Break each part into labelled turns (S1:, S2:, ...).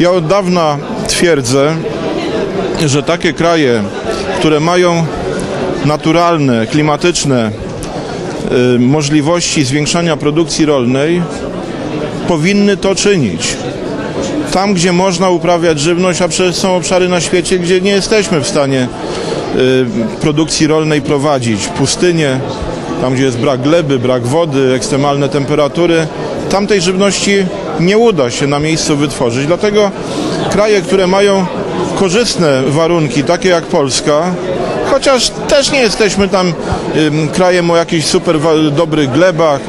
S1: Ja od dawna twierdzę, że takie kraje, które mają naturalne, klimatyczne y, możliwości zwiększania produkcji rolnej, powinny to czynić. Tam, gdzie można uprawiać żywność, a przecież są obszary na świecie, gdzie nie jesteśmy w stanie y, produkcji rolnej prowadzić. Pustynie, tam gdzie jest brak gleby, brak wody, ekstremalne temperatury, tam tej żywności nie uda się na miejscu wytworzyć. Dlatego kraje, które mają korzystne warunki, takie jak Polska, chociaż też nie jesteśmy tam krajem o jakichś super dobrych glebach,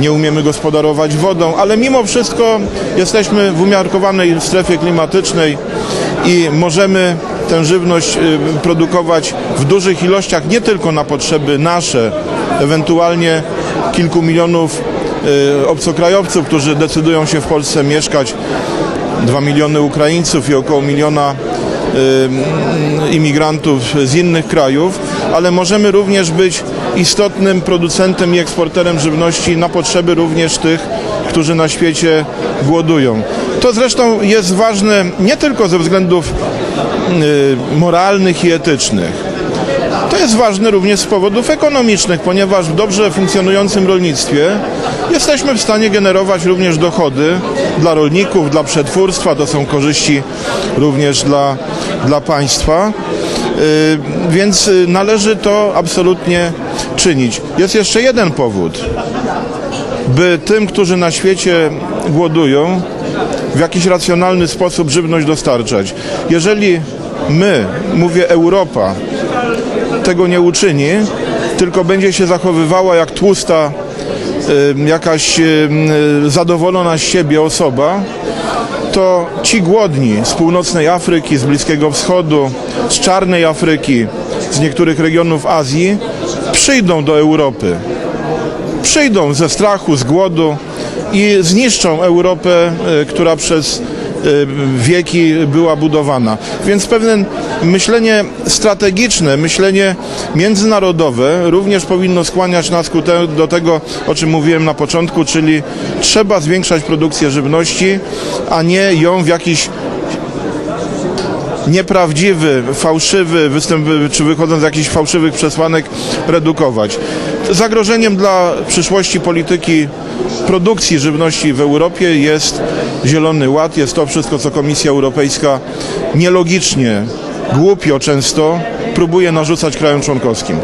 S1: nie umiemy gospodarować wodą, ale mimo wszystko jesteśmy w umiarkowanej strefie klimatycznej i możemy tę żywność produkować w dużych ilościach, nie tylko na potrzeby nasze, ewentualnie kilku milionów obcokrajowców, którzy decydują się w Polsce mieszkać, dwa miliony Ukraińców i około miliona y, imigrantów z innych krajów, ale możemy również być istotnym producentem i eksporterem żywności na potrzeby również tych, którzy na świecie głodują. To zresztą jest ważne nie tylko ze względów y, moralnych i etycznych. Jest ważne również z powodów ekonomicznych, ponieważ w dobrze funkcjonującym rolnictwie jesteśmy w stanie generować również dochody dla rolników, dla przetwórstwa, to są korzyści również dla, dla państwa. Yy, Więc y, należy to absolutnie czynić. Jest jeszcze jeden powód, by tym, którzy na świecie głodują, w jakiś racjonalny sposób żywność dostarczać. Jeżeli my, mówię Europa, tego nie uczyni, tylko będzie się zachowywała jak tłusta, jakaś zadowolona z siebie osoba, to ci głodni z północnej Afryki, z Bliskiego Wschodu, z czarnej Afryki, z niektórych regionów Azji przyjdą do Europy. Przyjdą ze strachu, z głodu i zniszczą Europę, y, która przez wieki była budowana. Więc pewne myślenie strategiczne, myślenie międzynarodowe również powinno skłaniać nas do tego, o czym mówiłem na początku, czyli trzeba zwiększać produkcję żywności, a nie ją w jakiś nieprawdziwy, fałszywy występ, czy wychodząc z jakichś fałszywych przesłanek redukować. Zagrożeniem dla przyszłości polityki produkcji żywności w Europie jest Zielony Ład, jest to wszystko, co Komisja Europejska nielogicznie, głupio często próbuje narzucać krajom członkowskim.